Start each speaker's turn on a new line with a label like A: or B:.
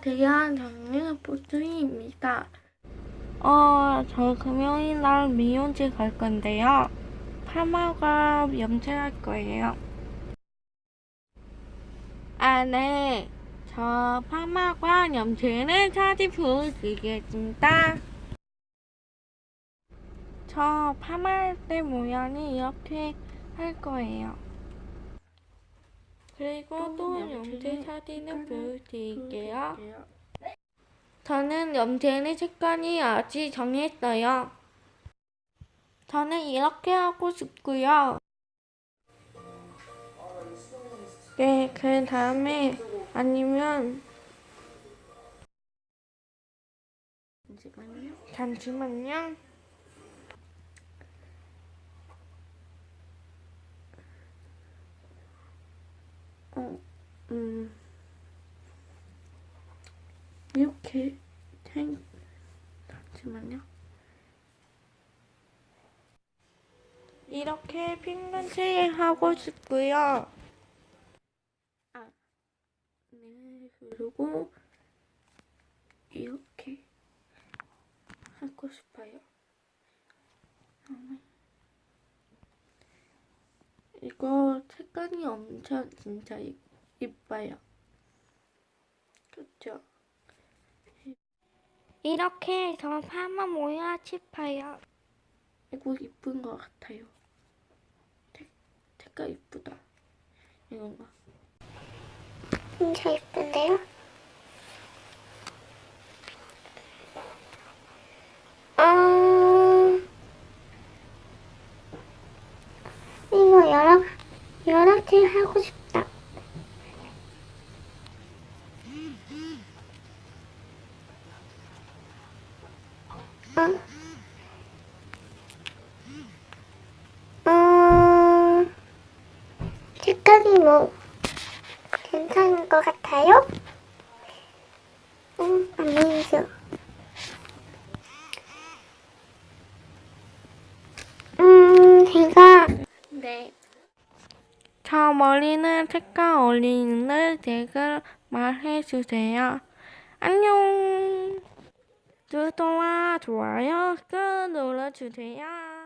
A: 대한 장르 포트입니다. 어, 저 금요일 날 미용실 갈 건데요. 파마가 염색할 거예요. 아, 네. 저 파마과 염색을 자주 보여드리겠습니다. 저 파마할 때 모양이 이렇게 할 거예요. 그리고 또 염색 사진을 보여드릴게요. 저는 염색의 색깔이 아직 정했어요. 저는 이렇게 하고 싶고요. 네, 그 다음에 아니면 잠시만요. 잠시만요. 어, 음, 이렇게 생, 잠시만요. 이렇게 핑크색 하고 싶고요. 아, 네, 그리고 이렇게 하고 싶어요. 음. 이거 색깔이 엄청 진짜 이- 이뻐요. 그쵸? 이렇게 해서 파마 모양 싶어요. 이거 이쁜 것 같아요. 색, 색깔 이쁘다. 이건 가?
B: 진짜 예쁜데요? 어... 이거 여러, 여러 개 하고 싶다. 어? 어... 색깔이 뭐 괜찮은 것 같아요? 응, 아니죠. 음, 제가
A: 네. 저 머리는 색깔 어울리는 색을 말해주세요. 안녕. 구독과 좋아요 꾹 눌러주세요.